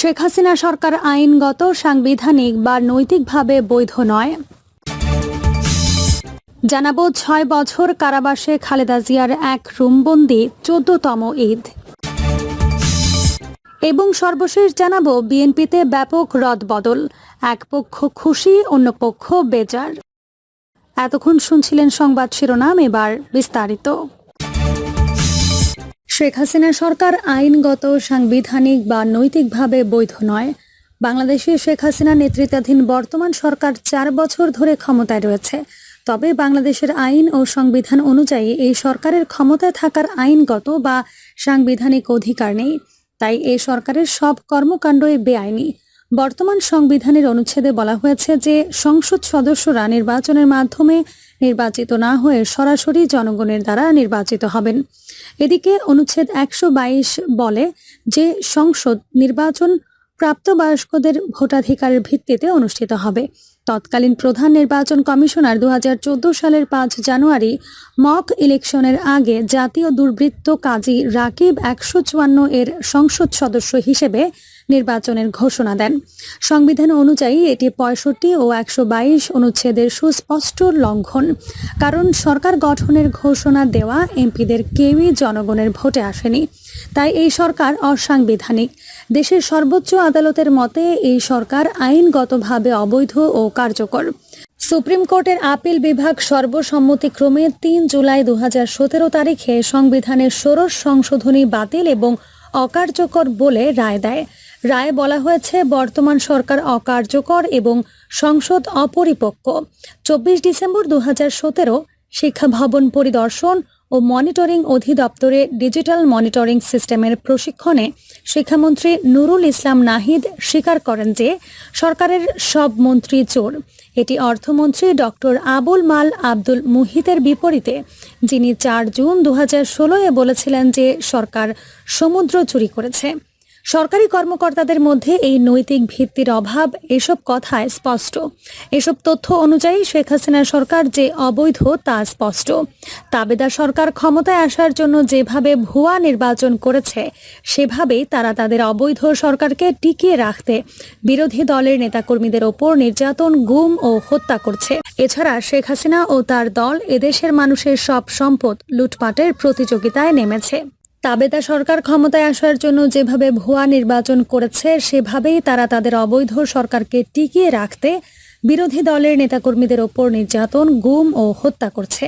শেখ হাসিনা সরকার আইনগত, সাংবিধানিক বা নৈতিকভাবে বৈধ নয়। জানাব ছয় বছর কারাবাসে খালেদা জিয়ার এক রুমবন্দি চোদ্দতম ঈদ। এবং সর্বশেষ জানাব বিএনপিতে ব্যাপক রদবদল, এক পক্ষ খুশি, অন্য পক্ষ বেজার। এতক্ষণ শুনছিলেন সংবাদ শিরোনাম, এবার বিস্তারিত। শেখ হাসিনা সরকার আইনগত, সাংবিধানিক বা নৈতিকভাবে বৈধ নয়। বাংলাদেশে শেখ হাসিনা নেতৃত্বাধীন বর্তমান সরকার চার বছর ধরে ক্ষমতায় রয়েছে। তবে বাংলাদেশের আইন ও সংবিধান অনুযায়ী এই সরকারের ক্ষমতায় থাকার আইনগত বা সাংবিধানিক অধিকার নেই। তাই এই সরকারের সব কর্মকাণ্ডই বেআইনি। বর্তমান সংবিধানের অনুচ্ছেদে বলা হয়েছে যে সংসদ সদস্যরা নির্বাচনের মাধ্যমে নির্বাচিত না হয়ে সরাসরি জনগণের দ্বারা নির্বাচিত হবেন। এদিকে অনুচ্ছেদ একশো বাইশ বলে যে সংসদ নির্বাচন প্রাপ্তবয়স্কদের ভোটাধিকারের ভিত্তিতে অনুষ্ঠিত হবে। তৎকালীন প্রধান নির্বাচন কমিশনার দু হাজার চোদ্দ সালের পাঁচ জানুয়ারি মক ইলেকশনের আগে জাতীয় দুর্বৃত্ত কাজী রাকিব একশো চুয়ান্ন এর সংসদ সদস্য হিসেবে নির্বাচনের ঘোষণা দেন। সংবিধান অনুযায়ী এটি পঁয়ষট্টি ও একশো বাইশ অনুচ্ছেদের সুস্পষ্ট লঙ্ঘন। কারণ সরকার গঠনের ঘোষণা দেওয়া এমপিদের কেউই জনগণের ভোটে আসেনি। তাই এই সরকার অসাংবিধানিক। দেশের সর্বোচ্চ আদালতের মতে এই সরকার আইনগতভাবে অবৈধ ও কার্যকর। সুপ্রিম কোর্টের আপিল বিভাগ সর্বসম্মতিক্রমে তিন জুলাই দু হাজার সতেরো তারিখে সংবিধানের ষোড়শ সংশোধনী বাতিল এবং অকার্যকর বলে রায় দেয়। রায়ে বলা হয়েছে, বর্তমান সরকার অকার্যকর এবং সংসদ অপরিপক্ক। চব্বিশ ডিসেম্বর দু হাজার সতেরো শিক্ষা ভবন পরিদর্শন ও মনিটরিং অধিদপ্তরে ডিজিটাল মনিটরিং সিস্টেমের প্রশিক্ষণে শিক্ষামন্ত্রী নুরুল ইসলাম নাহিদ স্বীকার করেন যে, সরকারের সব মন্ত্রী চোর। এটি অর্থমন্ত্রী ডক্টর আবুল মাল আব্দুল মুহিতের বিপরীতে, যিনি চার জুন দু হাজার ষোলোয় বলেছিলেন যে, সরকার সমুদ্র চুরি করেছে। সরকারি কর্মকর্তাদের মধ্যে এই নৈতিক ভিত্তির অভাব এসব কথায় স্পষ্ট। এসব তথ্য অনুযায়ী শেখ হাসিনা সরকার যে অবৈধ, তা স্পষ্ট। তাবেদার সরকার ক্ষমতায় আসার জন্য যেভাবে ভুয়া নির্বাচন করেছে সেভাবেই তারা তাদের অবৈধ সরকারকে টিকিয়ে রাখতে বিরোধী দলের নেতাকর্মীদের ওপর নির্যাতন, গুম ও হত্যা করছে। এছাড়া শেখ হাসিনা ও তার দল এদেশের মানুষের সব সম্পদ লুটপাটের প্রতিযোগিতায় নেমেছে। তাবেদা সরকার ক্ষমতায় আসার জন্য যেভাবে ভুয়া নির্বাচন করেছে, সেভাবেই তারা তাদের অবৈধ সরকারকে টিকিয়ে রাখতে বিরোধী দলের নেতাকর্মীদের ওপর নির্যাতন, গুম ও হত্যা করছে।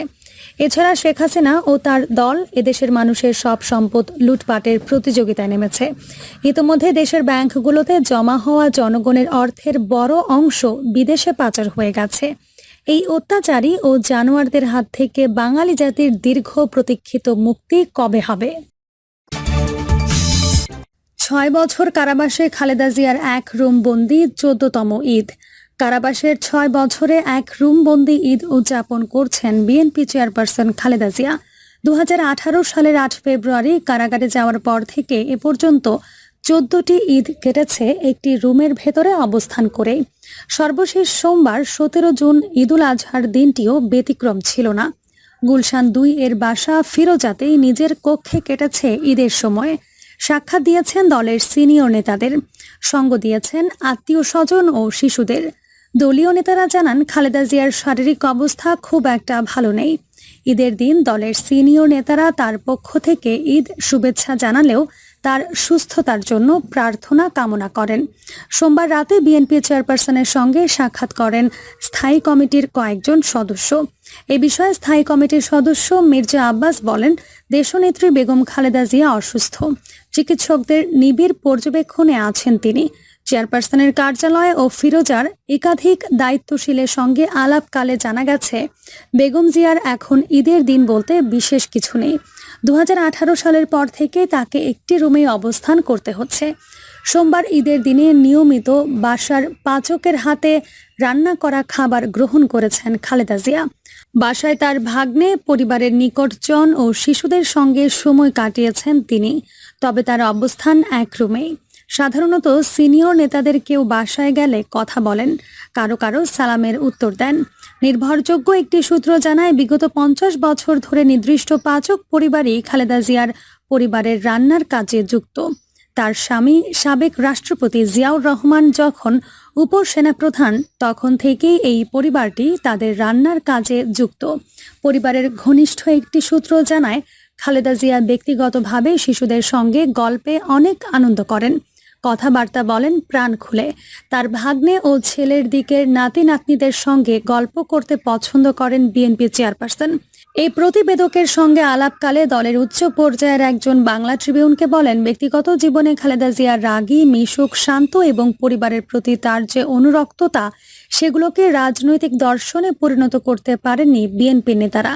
এছাড়া শেখ হাসিনা ও তার দল এদেশের মানুষের সব সম্পদ লুটপাটের প্রতিযোগিতায় নেমেছে। ইতোমধ্যে দেশের ব্যাংকগুলোতে জমা হওয়া জনগণের অর্থের বড় অংশ বিদেশে পাচার হয়ে গেছে। এই অত্যাচারী ও জানোয়ারদের হাত থেকে বাঙালি জাতির দীর্ঘ প্রতীক্ষিত মুক্তি কবে হবে? ছয় বছর কারাবাসে খালেদা জিয়ার এক রুম বন্দি, চোদ্দতম ঈদ। কারাবাসের ছয় বছরে এক রুম বন্দি ঈদ উদযাপন করছেন বিএনপি চেয়ারপারসন খালেদা জিয়া। দু হাজার আঠারো সালের আট ফেব্রুয়ারি কারাগারে যাওয়ার পর থেকে এ পর্যন্ত চোদ্দটি ঈদ কেটেছে একটি রুমের ভেতরে অবস্থান করে সর্বশেষ সোমবার সতেরো জুন ঈদুল আজহার দিনটিও ব্যতিক্রম ছিল না। গুলশান দুই এর বাসা ফিরোজাতেই নিজের কক্ষে কেটেছে ঈদের সময়। সাক্ষাৎ দিয়েছেন দলের সিনিয়র নেতাদের। সঙ্গ দিয়েছেন আত্মীয় স্বজন ও শিশুদের। দলীয় নেতারা জানান, খালেদা জিয়ার শারীরিক অবস্থা খুব একটা ভালো নেই। ঈদের দিন দলের সিনিয়র নেতারা তার পক্ষ থেকে ঈদ শুভেচ্ছা জানালেও তার সুস্থতার জন্য প্রার্থনা কামনা করেন। সোমবার রাতে বিএনপি চেয়ারপারসনের সঙ্গে সাক্ষাৎ করেন স্থায়ী কমিটির কয়েকজন সদস্য। এ বিষয়ে স্থায়ী কমিটির সদস্য মির্জা আব্বাস বলেন, দেশনেত্রী বেগম খালেদা জিয়া অসুস্থ। চিকিৎসকদের নিবিড় পর্যবেক্ষণে আছেন তিনি। চেয়ারপারসনের কার্যালয় ও ফিরোজার একাধিক দায়িত্বশীলের সঙ্গে আলাপকালে জানা গেছে, বেগম জিয়ার এখন ঈদের দিন বলতে বিশেষ কিছু নেই। দুহাজার আঠারো সালের পর থেকে তাকে একটি রুমে অবস্থান করতে হচ্ছে। সোমবার ঈদের দিনে নিয়মিত বাসার পাচকের হাতে রান্না করা খাবার গ্রহণ করেছেন খালেদা জিয়া। বাসায় তার ভাগ্নে, পরিবারের নিকটজন ও শিশুদের সঙ্গে সময় কাটিয়েছেন তিনি, তবে তার অবস্থান এক রুমেই। সাধারণত সিনিয়র নেতাদের কেউ বাসায় গেলে কথা বলেন, কারও কারও সালামের উত্তর দেন। নির্ভরযোগ্য একটি সূত্র জানায়, বিগত পঞ্চাশ বছর ধরে নির্দিষ্ট পাচক পরিবারই খালেদা জিয়ার পরিবারের রান্নার কাজে যুক্ত। তার স্বামী সাবেক রাষ্ট্রপতি জিয়াউর রহমান যখন উপসেনাপ্রধান, তখন থেকেই এই পরিবারটি তাদের রান্নার কাজে যুক্ত। পরিবারের ঘনিষ্ঠ একটি সূত্র জানায়, খালেদা জিয়া ব্যক্তিগতভাবে শিশুদের সঙ্গে গল্পে অনেক আনন্দ করেন। কথাবার্তা বলেন প্রাণ খুলে। তার ভাগ্নে ও ছেলের দিকের নাতি নাতনিদের সঙ্গে গল্প করতে পছন্দ করেন বিএনপি চেয়ারপারসন। এই প্রতিবেদকের সঙ্গে আলাপকালে দলের উচ্চ পর্যায়ের একজন বাংলা ট্রিবিউনকে বলেন, ব্যক্তিগত জীবনে খালেদা জিয়ার রাগী, মিশুক, শান্ত এবং পরিবারের প্রতি তার যে অনুরক্ততা, সেগুলোকে রাজনৈতিক দর্শনে পরিণত করতে পারেননি বিএনপি নেতারা।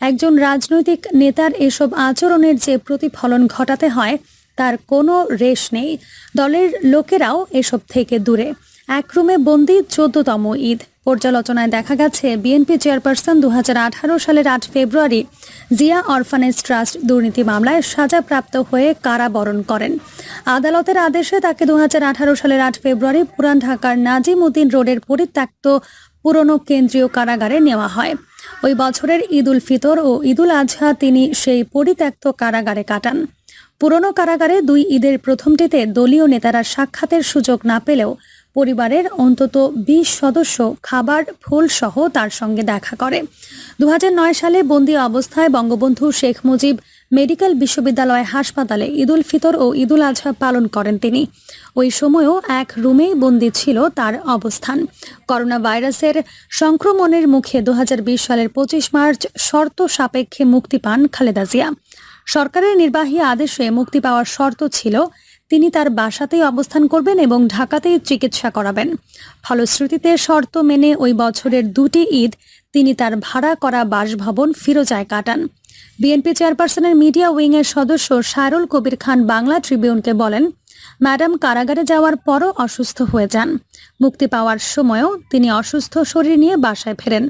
একজন রাজনৈতিক নেতার এসব আচরণের যে প্রতিফলন ঘটাতে হয় তার কোনো রেশ নেই। দলের লোকেরাও এসব থেকে দূরে। এক রুমে বন্দি চোদ্দতম ঈদ। পর্যালোচনায় দেখা গেছে, বিএনপি চেয়ারপারসন দু হাজার আঠারো সালের আট ফেব্রুয়ারি জিয়া অরফানেজ ট্রাস্ট দুর্নীতি মামলায় সাজাপ্রাপ্ত হয়ে কারাবরণ করেন। আদালতের আদেশে তাকে দু হাজার আঠারো সালের আট ফেব্রুয়ারি পুরান ঢাকার নাজিম উদ্দিন রোডের পরিত্যক্ত পুরনো কেন্দ্রীয় কারাগারে নেওয়া হয়। ওই বছরের ঈদ উল ফিতর ও ঈদুল আজহা তিনি সেই পরিত্যক্ত কারাগারে কাটান। পুরনো কারাগারে দুই ঈদের প্রথমটিতে দলীয় নেতারা সাক্ষাতের সুযোগ না পেলেও পরিবারের অন্তত বিশ সদস্য খাবার, ফুল সহ তার সঙ্গে দেখা করে। দু হাজার নয় সালে বন্দি অবস্থায় বঙ্গবন্ধু শেখ মুজিব মেডিকেল বিশ্ববিদ্যালয় হাসপাতালে ঈদুল ফিতর ও ঈদুল আজহা পালন করেন তিনি। ওই সময়ও এক রুমেই বন্দি ছিল তার অবস্থান। করোনা ভাইরাসের সংক্রমণের মুখে দু হাজার বিশ সালের পঁচিশ মার্চ শর্ত সাপেক্ষে মুক্তি পান খালেদা জিয়া। সরকারের নির্বাহী আদেশে মুক্তি পাওয়ার শর্ত ছিল, তিনি তার বাসাতেই অবস্থান করবেন এবং ঢাকাতেই চিকিৎসা করাবেন। ফলশ্রুতিতে শর্ত মেনে ওই বছরের দুটি ঈদ তিনি তার ভাড়া করা বাসভবন ফিরোজায় কাটান। বিএনপি চেয়ারপারসনের মিডিয়া উইংয়ের সদস্য শায়রুল কবির খান বাংলা ট্রিবিউনকে বলেন, ম্যাডাম, কারাগারে যাওয়ার পরও অসুস্থ হয়ে যান। মুক্তি পাওয়ার সময়ও তিনি অসুস্থ শরীর নিয়ে বাসায় ফেরেন।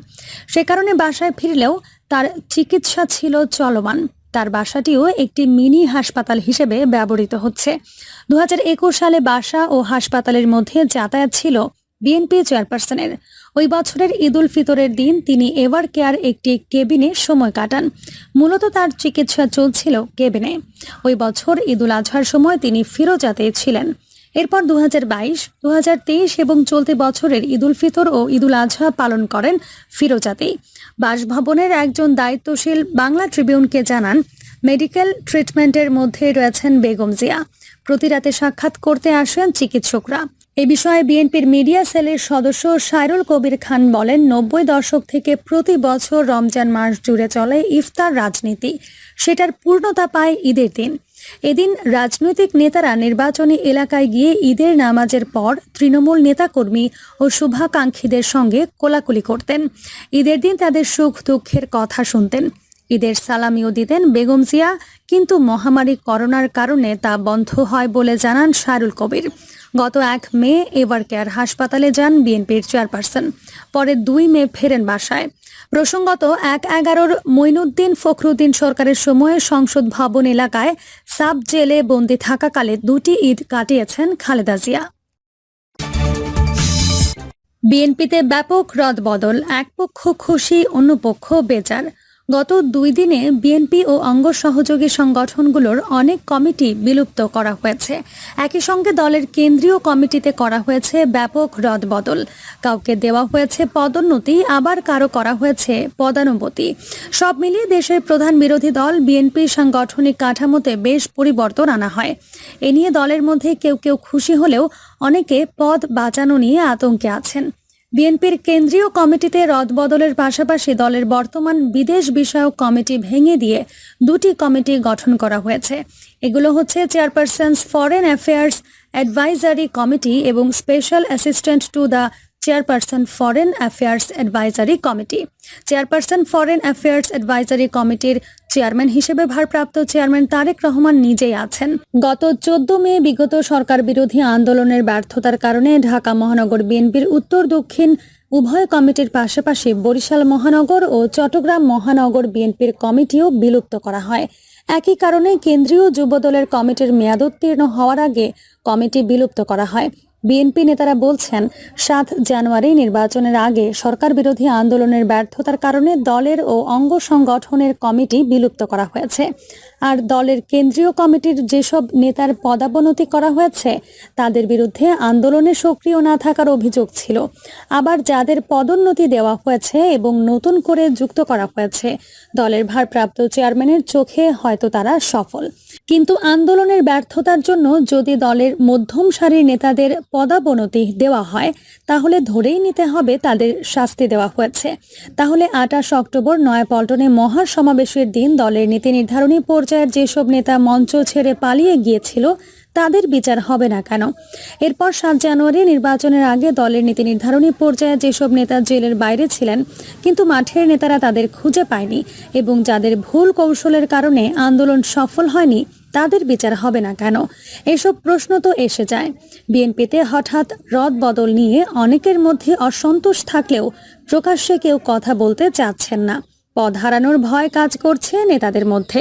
সে কারণে বাসায় ফিরলেও তার চিকিৎসা ছিল চলমান। তার বাসাটিও একটি মিনি হাসপাতাল হিসেবে ব্যবহৃত হচ্ছে। দু হাজার একুশ সালে বাসা ও হাসপাতালের মধ্যে যাতায়াত ছিল বিএনপি চেয়ারপারসনের। ওই বছরের ঈদুল ফিতরের দিন তিনি এভার কেয়ার একটি কেবিনে সময় কাটান। মূলত তার চিকিৎসা চলছিল কেবিনে। ওই বছর ঈদুল আজহার সময় তিনি ফিরোজাতে ছিলেন। এরপর দু হাজার বাইশ দু হাজার তেইশ এবং চলতি বছরের ঈদুল ফিতর ও ঈদুল আজহা পালন করেন ফিরোজাতেই। বাসভবনের একজন দায়িত্বশীল বাংলা ট্রিবিউনকে জানান, মেডিকেল ট্রিটমেন্টের মধ্যে রয়েছেন বেগম জিয়া। প্রতি রাতে সাক্ষাৎ করতে আসেন চিকিৎসকরা। এ বিষয়ে বিএনপির মিডিয়া সেলের সদস্য সাইরুল কবির খান বলেন, নব্বই দশক থেকে প্রতি বছর রমজান মাস জুড়ে চলে ইফতার রাজনীতি। সেটার পূর্ণতা পায় ঈদের দিন। এদিন রাজনৈতিক নেতারা নির্বাচনী এলাকায় গিয়ে ঈদের নামাজের পর তৃণমূল নেতাকর্মী ও শুভাকাঙ্ক্ষীদের সঙ্গে কোলাকুলি করতেন। ঈদের দিন তাদের সুখ দুঃখের কথা শুনতেন। ঈদের সালামিও দিতেন বেগম জিয়া, কিন্তু মহামারী করোনার কারণে তা বন্ধ হয় বলে জানান শাহরুল কবির। গত এক মে এভার কেয়ার হাসপাতালে যান বিএনপির চেয়ারপারসন। পরে দুই মে ফেরেন বাসায়। প্রসঙ্গত, এক এগারোর মইনুদ্দিন ফখরুদ্দিন সরকারের সময়ে সংসদ ভবন এলাকায় সাব জেলে বন্দি থাকাকালে দুটি ঈদ কাটিয়েছেন খালেদা জিয়া। বিএনপিতে ব্যাপক রদবদল, এক পক্ষ খুশি, অন্য পক্ষ বেজার। গত দুই দিনে বিএনপি ও অঙ্গ সহযোগী সংগঠনগুলোর অনেক কমিটি বিলুপ্ত করা হয়েছে। একই সঙ্গে দলের কেন্দ্রীয় কমিটিতে করা হয়েছে ব্যাপক রদবদল। কাউকে দেওয়া হয়েছে পদোন্নতি, আবার কারও করা হয়েছে পদানুমতি সব মিলিয়ে দেশের প্রধান বিরোধী দল বিএনপি সাংগঠনিক কাঠামোতে বেশ পরিবর্তন আনা হয়। এ নিয়ে দলের মধ্যে কেউ কেউ খুশি হলেও অনেকে পদ বাঁচানো নিয়ে আতঙ্কে আছেন। বিএনপির কেন্দ্রীয় কমিটিতে রদবদলের পাশাপাশি দলের বর্তমান বিদেশ বিষয়ক কমিটি ভেঙে দিয়ে দুটি কমিটি গঠন করা হয়েছে। এগুলো হচ্ছে chairpersons foreign affairs advisory committee এবং special assistant to the chairperson foreign affairs advisory committee chairperson foreign affairs advisory কমিটির চেয়ারম্যান হিসেবে ভারপ্রাপ্ত চেয়ারম্যান তারেক রহমান নিজেই আছেন। গত চোদ্দ মে বিগত সরকার বিরোধী আন্দোলনের ব্যর্থতার কারণে ঢাকা মহানগর বিএনপির উত্তর, দক্ষিণ উভয় কমিটির পাশাপাশি বরিশাল মহানগর ও চট্টগ্রাম মহানগর বিএনপির কমিটিও বিলুপ্ত করা হয়। একই কারণে কেন্দ্রীয় যুবদলের কমিটির মেয়াদোত্তীর্ণ হওয়ার আগে কমিটি বিলুপ্ত করা হয়। বিএনপি নেতারা বলছেন, সাত জানুয়ারি নির্বাচনের আগে সরকার বিরোধী আন্দোলনের ব্যর্থতার কারণে দলের ও অঙ্গ সংগঠনের কমিটি বিলুপ্ত করা হয়েছে। আর দলের কেন্দ্রীয় কমিটির যেসব নেতার পদাবনতি করা হয়েছে, তাদের বিরুদ্ধে আন্দোলনে সক্রিয় না থাকার অভিযোগ ছিল। আবার যাদের পদোন্নতি দেওয়া হয়েছে এবং নতুন করে যুক্ত করা হয়েছে, দলের ভারপ্রাপ্ত চেয়ারম্যানের চোখে হয়তো তারা সফল। কিন্তু আন্দোলনের ব্যর্থতার জন্য যদি দলের মধ্যম সারির নেতাদের পদাবনতি দেওয়া হয়, তাহলে ধরেই নিতে হবে তাদের শাস্তি দেওয়া হয়েছে। তাহলে আটাশ অক্টোবর নয়াপল্টনে মহাসমাবেশের দিন দলের নীতি নির্ধারণী পর্যায়ের যেসব নেতা মঞ্চ ছেড়ে পালিয়ে গিয়েছিল তাদের বিচার হবে না কেন? এরপর সাত জানুয়ারি নির্বাচনের আগে দলের নীতি নির্ধারণী পর্যায়ে যেসব নেতা জেলের বাইরে ছিলেন, কিন্তু মাঠের নেতারা তাদের খুঁজে পায়নি এবং যাদের ভুল কৌশলের কারণে আন্দোলন সফল হয়নি, তাদের বিচার হবে না কেন? এসব প্রশ্ন তো এসে যায়। বিএনপিতে হঠাৎ রদ বদল নিয়ে অনেকের মধ্যে অসন্তোষ থাকলেও প্রকাশ্যে কেউ কথা বলতে চাচ্ছেন না। পদ হারানোর ভয় কাজ করছে নেতাদের মধ্যে।